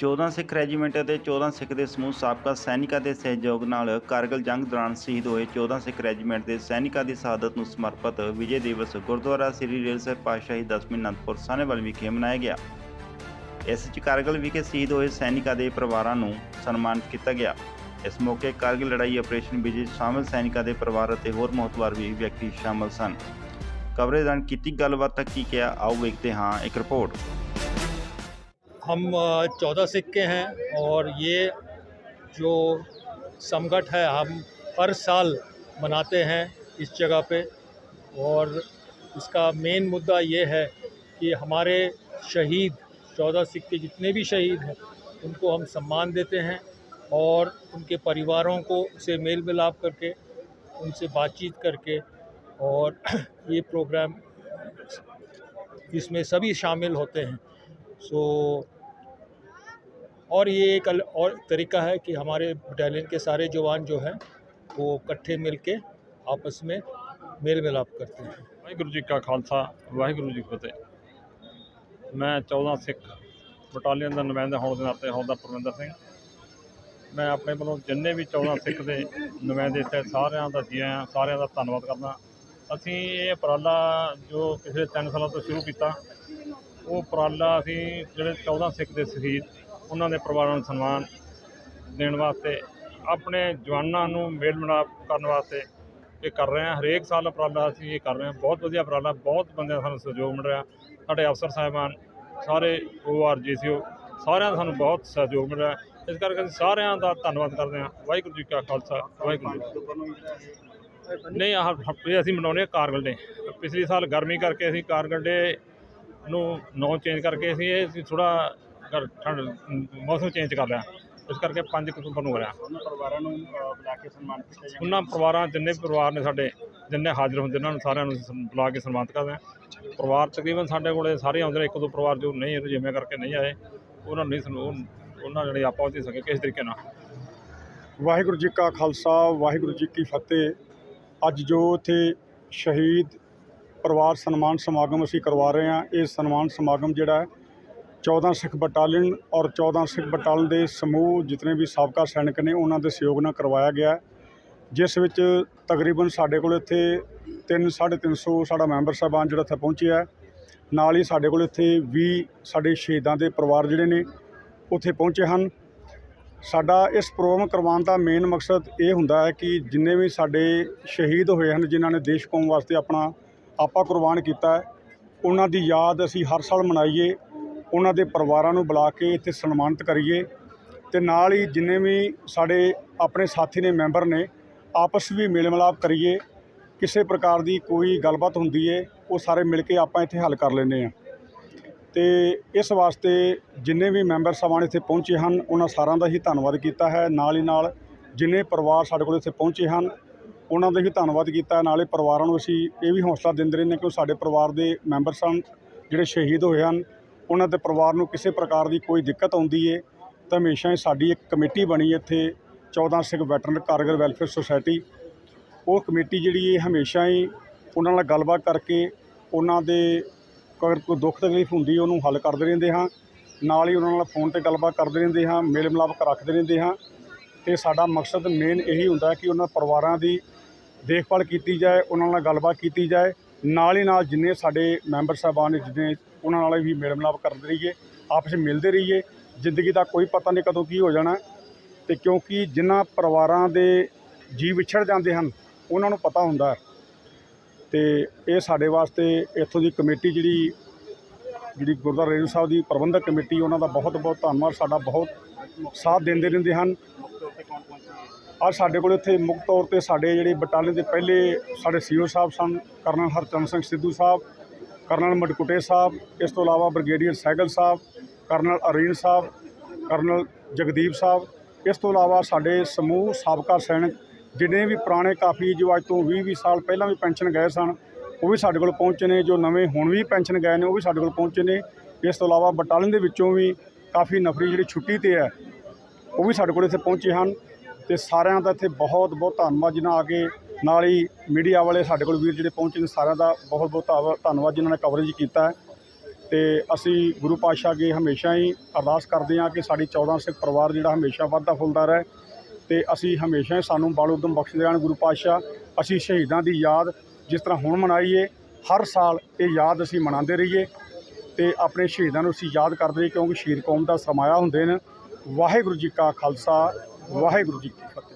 14 ਸਿੱਖ regiment ਅਤੇ 14 ਸਿੱਖ ਦੇ ਸਮੂਹ ਸਾਬਕਾ ਸੈਨਿਕਾਂ ਦੇ ਸਹਿਯੋਗ ਨਾਲ ਕਾਰਗਿਲ ਜੰਗ ਦੌਰਾਨ ਸ਼ਹੀਦ ਹੋਏ 14 ਸਿੱਖ ਰੈਜੀਮੈਂਟ ਦੇ ਸੈਨਿਕਾਂ ਦੀ ਸ਼ਹਾਦਤ ਨੂੰ ਸਮਰਪਿਤ ਵਿਜੇ ਦਿਵਸ ਗੁਰਦੁਆਰਾ ਸ੍ਰੀ ਰੇਲ ਸਾਹਿਬ ਪਾਤਸ਼ਾਹੀ ਦਸਵੀਂ ਅਨੰਦਪੁਰ ਸਾਹਨੇਵਾਲ ਵਿਖੇ ਮਨਾਇਆ ਗਿਆ। ਇਸ 'ਚ ਕਾਰਗਿਲ ਵਿਖੇ ਸ਼ਹੀਦ ਹੋਏ ਸੈਨਿਕਾਂ ਦੇ ਪਰਿਵਾਰਾਂ ਨੂੰ ਸਨਮਾਨਿਤ ਕੀਤਾ ਗਿਆ। ਇਸ ਮੌਕੇ ਕਾਰਗਿਲ ਲੜਾਈ ਆਪਰੇਸ਼ਨ ਵਿਜੇ 'ਚ ਸ਼ਾਮਲ ਸੈਨਿਕਾਂ ਦੇ ਪਰਿਵਾਰ ਅਤੇ ਹੋਰ ਮਹੱਤਵਪੂਰਨ ਵੀ ਵਿਅਕਤੀ ਸ਼ਾਮਲ ਸਨ। ਕਵਰੇਜ ਦੌਰਾਨ ਕੀਤੀ, ਗੱਲਬਾਤ ਤੱਕ ਕੀ ਕਿਹਾ, ਆਓ ਵੇਖਦੇ ਹਾਂ ਇੱਕ ਰਿਪੋਰਟ। हम चौदह सिख के हैं और ये जो समगठ है, हम हर साल मनाते हैं इस जगह पे। और इसका मेन मुद्दा ये है कि हमारे शहीद, चौदह सिख के जितने भी शहीद हैं, उनको हम सम्मान देते हैं और उनके परिवारों को से मेल मिलाप करके, उनसे बातचीत करके और ये प्रोग्राम इसमें सभी शामिल होते हैं। सो और ये एक अल- और तरीका है कि हमारे बटालियन के सारे जवान जो हैं वो इकट्ठे मिल के आपस में मेल मिलाप करते हैं ਵਾਹਿਗੁਰੂ ਜੀ ਕਾ ਖਾਲਸਾ ਵਾਹਿਗੁਰੂ ਜੀ ਕੀ ਫਤਿਹ ਮੈਂ 14 ਸਿੱਖ ਬਟਾਲੀਅਨ ਦਾ ਨੁਮਾਇੰਦਾ ਹੋਣ ਦੇ ਨਾਤੇ ਹੌਲਦਾਰ ਪਰਵਿੰਦਰ ਸਿੰਘ ਮੈਂ ਆਪਣੇ ਵੱਲੋਂ ਜਿੰਨੇ ਵੀ 14 ਸਿੱਖ ਦੇ ਨੁਮਾਇੰਦੇ ਇੱਥੇ ਸਾਰਿਆਂ ਦਾ ਜੀ ਆਇਆਂ ਸਾਰਿਆਂ ਦਾ ਧੰਨਵਾਦ ਕਰਦਾ ਅਸੀਂ ਇਹ ਉਪਰਾਲਾ ਜੋ ਪਿਛਲੇ 3 ਸਾਲਾਂ ਤੋਂ ਸ਼ੁਰੂ ਕੀਤਾ ਉਹ ਉਪਰਾਲਾ ਅਸੀਂ ਜਿਹੜੇ 14 ਸਿੱਖ ਦੇ ਸ਼ਹੀਦ ਉਹਨਾਂ ਦੇ ਪਰਿਵਾਰਾਂ ਨੂੰ ਸਨਮਾਨ ਦੇਣ ਵਾਸਤੇ, ਆਪਣੇ ਜਵਾਨਾਂ ਨੂੰ ਮੇਲ ਮਿਲਾਪ ਕਰਨ ਵਾਸਤੇ ਇਹ ਕਰ ਰਹੇ ਹਾਂ। ਹਰੇਕ ਸਾਲ ਉਪਰਾਲਾ ਅਸੀਂ ਇਹ ਕਰ ਰਹੇ ਹਾਂ। ਬਹੁਤ ਵਧੀਆ ਉਪਰਾਲਾ, ਬਹੁਤ ਬੰਦਿਆਂ ਦਾ ਸਾਨੂੰ ਸਹਿਯੋਗ ਮਿਲ ਰਿਹਾ। ਸਾਡੇ ਅਫਸਰ ਸਾਹਿਬਾਨ, ਸਾਰੇ ਓਆਰ ਜੀਸੀਓ ਸਾਰਿਆਂ ਦਾ ਸਾਨੂੰ ਬਹੁਤ ਸਹਿਯੋਗ ਮਿਲ ਰਿਹਾ। ਇਸ ਕਰਕੇ ਅਸੀਂ ਸਾਰਿਆਂ ਦਾ ਧੰਨਵਾਦ ਕਰਦੇ ਹਾਂ। ਵਾਹਿਗੁਰੂ ਜੀ ਕਾ ਖਾਲਸਾ, ਵਾਹਿਗੁਰੂ ਜੀ ਨਹੀਂ, ਆਹ ਹਫ਼ਤੇ ਅਸੀਂ ਮਨਾਉਂਦੇ ਹਾਂ ਕਾਰਗਲ ਡੇ। ਪਿਛਲੇ ਸਾਲ ਗਰਮੀ ਕਰਕੇ ਅਸੀਂ ਕਾਰਗਲ ਡੇ ਨੂੰ ਨੌ ਚੇਂਜ ਕਰਕੇ ਅਸੀਂ ਇਹ ਥੋੜਾ ਠੰਡ ਮੌਸਮ ਚੇਂਜ ਕਰ ਲਿਆ ਇਸ ਕਰਕੇ 5 ਅਕਤੂਬਰ ਨੂੰ ਕਰਿਆ ਉਹਨਾਂ ਪਰਿਵਾਰਾਂ ਨੂੰ ਬੁਲਾ ਕੇ ਸਨਮਾਨਿਤ ਕੀਤਾ ਉਹਨਾਂ ਪਰਿਵਾਰਾਂ ਜਿੰਨੇ ਵੀ ਪਰਿਵਾਰ ਨੇ ਸਾਡੇ ਜਿੰਨੇ ਹਾਜ਼ਰ ਹੁੰਦੇ ਉਹਨਾਂ ਨੂੰ ਸਾਰਿਆਂ ਨੂੰ ਬੁਲਾ ਕੇ ਸਨਮਾਨਿਤ ਕਰਦੇ ਹਾਂ। ਪਰਿਵਾਰ ਤਕਰੀਬਨ ਸਾਡੇ ਕੋਲੇ ਸਾਰੇ ਆਉਂਦੇ ਨੇ ਇੱਕ ਦੋ ਪਰਿਵਾਰ ਜੋ ਨਹੀਂ ਜਿਵੇਂ ਕਰਕੇ ਨਹੀਂ ਆਏ ਉਹਨਾਂ ਨੂੰ ਨਹੀਂ ਸਾਨੂੰ ਉਹ- ਉਹਨਾਂ ਜਿਹੜੇ ਆਪਾਂ ਉਹਦੀ ਸਕੇ ਕਿਸ ਤਰੀਕੇ ਨਾਲ। ਵਾਹਿਗੁਰੂ ਜੀ ਕਾ ਖਾਲਸਾ ਵਾਹਿਗੁਰੂ ਜੀ ਕੀ ਫਤਿਹ। ਅੱਜ ਜੋ ਇੱਥੇ ਸ਼ਹੀਦ ਪਰਿਵਾਰ ਸਨਮਾਨ ਸਮਾਗਮ ਅਸੀਂ ਕਰਵਾ ਰਹੇ ਹਾਂ ਇਹ ਸਨਮਾਨ ਸਮਾਗਮ ਜਿਹੜਾ ਹੈ 14 ਸਿੱਖ ਬਟਾਲੀਅਨ ਔਰ 14 ਸਿੱਖ ਬਟਾਲੀਅਨ ਦੇ ਸਮੂਹ ਜਿਤਨੇ ਵੀ ਸਾਬਕਾ ਸੈਨਿਕ ਨੇ, ਉਹਨਾਂ ਦੇ ਸਹਿਯੋਗ ਨਾਲ ਕਰਵਾਇਆ ਗਿਆ। ਜਿਸ ਵਿੱਚ ਤਕਰੀਬਨ ਸਾਡੇ ਕੋਲ ਇੱਥੇ 3 350 ਸਾਡਾ ਮੈਂਬਰ ਸਾਹਿਬਾਨ ਜਿਹੜਾ ਇੱਥੇ ਪਹੁੰਚਿਆ ਨਾਲ ਹੀ ਸਾਡੇ ਕੋਲ ਇੱਥੇ 20 ਸਾਡੇ ਸ਼ਹੀਦਾਂ ਦੇ ਪਰਿਵਾਰ ਜਿਹੜੇ ਨੇ, ਉੱਥੇ ਪਹੁੰਚੇ ਹਨ। ਸਾਡਾ ਇਸ ਪ੍ਰੋਗਰਾਮ ਕਰਵਾਉਣ ਦਾ ਮੇਨ ਮਕਸਦ ਇਹ ਹੁੰਦਾ ਹੈ ਕਿ ਜਿੰਨੇ ਵੀ ਸਾਡੇ ਸ਼ਹੀਦ ਹੋਏ ਹਨ, ਜਿਨ੍ਹਾਂ ਨੇ ਦੇਸ਼ ਕੌਮ ਵਾਸਤੇ ਆਪਣਾ ਆਪਾ ਕੁਰਬਾਨ ਕੀਤਾ ਉਹਨਾਂ ਦੀ ਯਾਦ ਅਸੀਂ ਹਰ ਸਾਲ ਮਨਾਈਏ। ਉਹਨਾਂ ਦੇ ਪਰਿਵਾਰਾਂ ਨੂੰ ਬੁਲਾ ਕੇ ਇੱਥੇ ਸਨਮਾਨਿਤ ਕਰੀਏ ਤੇ ਨਾਲ ਹੀ ਜਿੰਨੇ ਵੀ ਸਾਡੇ ਆਪਣੇ ਸਾਥੀ ਨੇ, ਮੈਂਬਰ ਨੇ, ਆਪਸ ਵੀ ਮੇਲ ਮਿਲਾਪ ਕਰੀਏ। ਕਿਸੇ ਪ੍ਰਕਾਰ ਦੀ ਕੋਈ ਗੱਲਬਾਤ ਹੁੰਦੀ ਏ, ਉਹ ਸਾਰੇ ਮਿਲ ਕੇ ਆਪਾਂ ਇੱਥੇ ਹੱਲ ਕਰ ਲੈਂਦੇ ਹਾਂ। ਤੇ ਇਸ ਵਾਸਤੇ ਜਿੰਨੇ ਵੀ ਮੈਂਬਰ ਸਾਹਿਬਾਨ ਇੱਥੇ ਪਹੁੰਚੇ ਹਨ, ਉਹਨਾਂ ਸਾਰਿਆਂ ਦਾ ਹੀ ਧੰਨਵਾਦ ਕੀਤਾ ਹੈ। ਨਾਲ ਹੀ ਨਾਲ ਜਿੰਨੇ ਪਰਿਵਾਰ ਸਾਡੇ ਕੋਲ ਇੱਥੇ ਪਹੁੰਚੇ ਹਨ, ਉਹਨਾਂ ਦਾ ਵੀ ਧੰਨਵਾਦ ਕੀਤਾ ਨਾਲੇ ਪਰਿਵਾਰਾਂ ਨੂੰ ਅਸੀਂ ਇਹ ਵੀ ਹੌਸਲਾ ਦਿੰਦੇ ਰਹਿੰਦੇ ਕਿ ਉਹ ਸਾਡੇ ਪਰਿਵਾਰ ਦੇ ਮੈਂਬਰ ਸਨ, ਜਿਹੜੇ ਸ਼ਹੀਦ ਹੋਏ ਹਨ। ਉਹਨਾਂ ਦੇ ਪਰਿਵਾਰ ਨੂੰ ਕਿਸੇ ਪ੍ਰਕਾਰ ਦੀ ਕੋਈ ਦਿੱਕਤ ਆਉਂਦੀ ਏ, ਤਾਂ ਹਮੇਸ਼ਾ ਹੀ ਸਾਡੀ ਇੱਕ ਕਮੇਟੀ ਬਣੀ ਇੱਥੇ 14 ਸਿੱਖ ਵੈਟਰਨ ਕਾਰਗਰ ਵੈਲਫੇਅਰ ਸੁਸਾਇਟੀ। ਉਹ ਕਮੇਟੀ ਜਿਹੜੀ ਹੈ ਹਮੇਸ਼ਾ ਹੀ ਉਹਨਾਂ ਨਾਲ ਗੱਲਬਾਤ ਕਰਕੇ ਉਹਨਾਂ ਦੇ ਅਗਰ ਕੋਈ ਦੁੱਖ ਤਕਲੀਫ ਹੁੰਦੀ ਉਹਨੂੰ ਹੱਲ ਕਰਦੇ ਰਹਿੰਦੇ ਹਾਂ। ਨਾਲ ਹੀ ਉਹਨਾਂ ਨਾਲ ਫੋਨ ਤੇ ਗੱਲਬਾਤ ਕਰਦੇ ਰਹਿੰਦੇ ਹਾਂ, ਮੇਲ ਮਿਲਾਪ ਰੱਖਦੇ ਰਹਿੰਦੇ ਹਾਂ। ਤੇ ਸਾਡਾ ਮਕਸਦ ਮੇਨ ਇਹੀ ਹੁੰਦਾ ਕਿ ਉਹਨਾਂ ਪਰਿਵਾਰਾਂ ਦੀ ਦੇਖਭਾਲ ਕੀਤੀ ਜਾਏ, ਉਹਨਾਂ ਨਾਲ ਗੱਲਬਾਤ ਕੀਤੀ ਜਾਏ। ਨਾਲ ਹੀ ਨਾਲ ਜਿੰਨੇ ਸਾਡੇ ਮੈਂਬਰ ਸਾਹਿਬਾਨ ਨੇ, ਜਿੰਨੇ ਉਹਨਾਂ ਨਾਲ ਵੀ ਮੇਲ ਮਿਲਾਪ ਕਰਦੇ ਰਹੀਏ, ਆਪਸ ਵਿੱਚ ਮਿਲਦੇ ਰਹੀਏ, ਜ਼ਿੰਦਗੀ ਦਾ ਕੋਈ ਪਤਾ ਨਹੀਂ ਕਦੋਂ ਕੀ ਹੋ ਜਾਣਾ ਤੇ ਕਿਉਂਕਿ ਜਿਨ੍ਹਾਂ ਪਰਿਵਾਰਾਂ ਦੇ ਜੀਵ ਵਿਛੜ ਜਾਂਦੇ ਹਨ, ਉਹਨਾਂ ਨੂੰ ਪਤਾ ਹੁੰਦਾ ਹੈ। ਤੇ ਇਹ ਸਾਡੇ ਵਾਸਤੇ ਇੱਥੋਂ ਦੀ ਕਮੇਟੀ ਜਿਹੜੀ ਜਿਹੜੀ ਗੁਰਦੁਆਰਾ ਰੇਰੂ ਸਾਹਿਬ ਦੀ ਪ੍ਰਬੰਧਕ ਕਮੇਟੀ, ਉਹਨਾਂ ਦਾ ਬਹੁਤ ਬਹੁਤ ਧੰਨਵਾਦ, ਸਾਡਾ ਬਹੁਤ ਸਾਥ ਦਿੰਦੇ ਰਹਿੰਦੇ ਹਨ। ਅੱਜ ਸਾਡੇ ਕੋਲ ਇੱਥੇ ਮੁੱਖ ਤੌਰ ਤੇ ਸਾਡੇ ਜਿਹੜੇ ਬਟਾਲੀਅਨ ਦੇ ਪਹਿਲੇ ਸਾਡੇ ਸੀਓ ਸਾਹਿਬ ਸਨ, ਕਰਨਲ ਹਰਚੰਦ ਸਿੰਘ ਸਿੱਧੂ ਸਾਹਿਬ ਕਰਨਲ ਮਡਕੁਟੇ ਸਾਹਿਬ, ਇਸ ਤੋਂ ਇਲਾਵਾ brigadier Sehgal sahib, colonel Arin sahib, colonel Jagdeep sahib, ਇਸ ਤੋਂ ਇਲਾਵਾ ਸਾਡੇ ਸਮੂਹ ਸਾਬਕਾ ਸੈਨਿਕ, ਜਿੰਨੇ ਵੀ ਪੁਰਾਣੇ ਕਾਫੀ ਜੋ ਅੱਜ ਤੋਂ 20 20 ਸਾਲ ਪਹਿਲਾਂ ਵੀ ਪੈਨਸ਼ਨ ਗਏ ਸਨ, ਉਹ ਵੀ ਸਾਡੇ ਕੋਲ ਪਹੁੰਚੇ ਨੇ, ਜੋ ਨਵੇਂ ਹੁਣ ਵੀ ਪੈਨਸ਼ਨ ਗਏ ਨੇ, ਉਹ ਵੀ ਸਾਡੇ ਕੋਲ ਪਹੁੰਚੇ ਨੇ। ਇਸ ਤੋਂ ਇਲਾਵਾ ਬਟਾਲੀਅਨ ਦੇ ਵਿੱਚੋਂ ਵੀ ਕਾਫੀ ਨਫਰੀ ਜਿਹੜੀ ਛੁੱਟੀ ਤੇ ਹੈ, ਉਹ ਵੀ ਸਾਡੇ ਕੋਲ ਇੱਥੇ ਪਹੁੰਚੇ ਹਨ। ਤੇ ਸਾਰਿਆਂ ਦਾ ਇੱਥੇ ਬਹੁਤ ਬਹੁਤ ਧੰਨਵਾਦ, ਜਿਨ੍ਹਾਂ ਆ ਕੇ ਨਾਲ ਹੀ ਮੀਡੀਆ ਵਾਲੇ ਸਾਡੇ ਕੋਲ ਵੀਰ ਜਿਹੜੇ ਪਹੁੰਚੇ ਨੇ ਸਾਰਿਆਂ ਦਾ ਬਹੁਤ ਬਹੁਤ ਧੰਨਵਾਦ ਜਿਨ੍ਹਾਂ ਨੇ ਕਵਰੇਜ ਕੀਤਾ ਹੈ। ਤੇ ਅਸੀਂ ਗੁਰੂ ਪਾਤਸ਼ਾਹ ਅੱਗੇ ਹਮੇਸ਼ਾ ਹੀ ਅਰਦਾਸ ਕਰਦੇ ਹਾਂ ਕਿ ਸਾਡੀ 14 ਸਿੱਖ ਪਰਿਵਾਰ ਜਿਹੜਾ ਹਮੇਸ਼ਾ ਵੱਧਦਾ ਫੁੱਲਦਾ ਰਹੇ ਤੇ ਅਸੀਂ ਹਮੇਸ਼ਾ ਹੀ ਸਾਨੂੰ ਬਾਲ ਉਦਮ ਬਖਸ਼ਦੇ ਰਹਿਣ ਗੁਰੂ ਪਾਤਸ਼ਾਹ। ਅਸੀਂ ਸ਼ਹੀਦਾਂ ਦੀ ਯਾਦ ਜਿਸ ਤਰ੍ਹਾਂ ਹੁਣ ਮਨਾਈਏ, ਹਰ ਸਾਲ ਇਹ ਯਾਦ ਅਸੀਂ ਮਨਾਉਂਦੇ ਰਹੀਏ ਤੇ ਆਪਣੇ ਸ਼ਹੀਦਾਂ ਨੂੰ ਅਸੀਂ ਯਾਦ ਕਰਦੇ ਰਹੀਏ ਕਿਉਂਕਿ ਸ਼ਹੀਦ ਕੌਮ ਦਾ ਸਰਮਾਇਆ ਹੁੰਦੇ ਨੇ। ਵਾਹਿਗੁਰੂ ਜੀ ਕਾ ਖਾਲਸਾ, ਵਾਹਿਗੁਰੂ ਜੀ ਕੀ ਫਤਿਹ।